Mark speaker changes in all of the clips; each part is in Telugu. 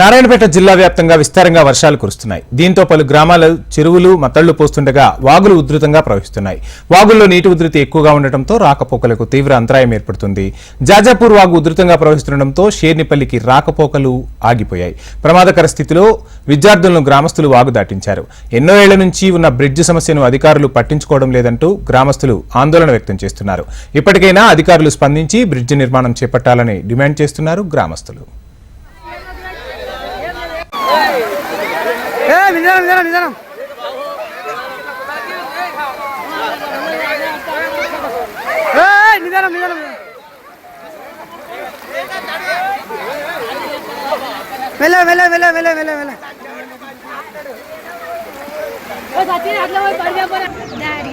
Speaker 1: నారాయణపేట జిల్లా వ్యాప్తంగా విస్తారంగా వర్షాలు కురుస్తున్నాయి దీంతో పలు గ్రామాలు చెరువులు మతళ్లు పోస్తుండగా వాగులు ఉధృతంగా ప్రవహిస్తున్నాయి వాగుల్లో నీటి ఉధృతి ఎక్కువగా ఉండటంతో రాకపోకలకు తీవ్ర అంతరాయం ఏర్పడుతుంది జాజాపూర్ వాగు ఉధృతంగా ప్రవహిస్తుండటంతో షేర్నిపల్లికి రాకపోకలు ఆగిపోయాయి ప్రమాదకర స్థితిలో విద్యార్థులను గ్రామస్తులు వాగు దాటించారు ఎన్నో ఏళ్ల నుంచి ఉన్న బ్రిడ్జ్ సమస్యను అధికారులు పట్టించుకోవడం లేదంటూ గ్రామస్తులు ఆందోళన వ్యక్తం చేస్తున్నారు ఇప్పటికైనా అధికారులు స్పందించి బ్రిడ్జ్ నిర్మాణం చేపట్టాలని డిమాండ్ చేస్తున్నారు గ్రామస్తులు ఏ నిజాం నిజాం నిజాం ఏ నిజాం నిజాం వెళ్ళ వెళ్ళ వెళ్ళ వెళ్ళ వెళ్ళ వెళ్ళ దారి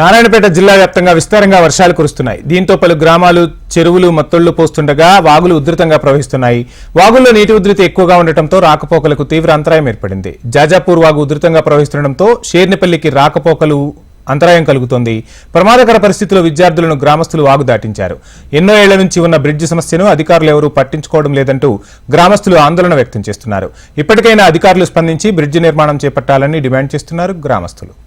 Speaker 1: నారాయణపేట జిల్లా వ్యాప్తంగా విస్తారంగా వర్షాలు కురుస్తున్నాయి దీంతో పలు గ్రామాలు చెరువులు మత్తళ్లు పోస్తుండగా వాగులు ఉధృతంగా ప్రవహిస్తున్నాయి వాగుల్లో నీటి ఉధృతి ఎక్కువగా ఉండటంతో రాకపోకలకు తీవ్ర అంతరాయం ఏర్పడింది జాజాపూర్ వాగు ఉధృతంగా ప్రవహిస్తుండటంతో షేర్నిపల్లికి రాకపోకలు అంతరాయం కలుగుతోంది ప్రమాదకర పరిస్థితిలో విద్యార్థులను గ్రామస్తులు వాగు దాటించారు ఎన్నో ఏళ్ల నుంచి ఉన్న బ్రిడ్జ్ సమస్యను అధికారులు ఎవరూ పట్టించుకోవడం లేదంటూ గ్రామస్తులు ఆందోళన వ్యక్తం చేస్తున్నారు ఇప్పటికైనా అధికారులు స్పందించి బ్రిడ్జి నిర్మాణం చేపట్టాలని డిమాండ్ చేస్తున్నారు గ్రామస్తులు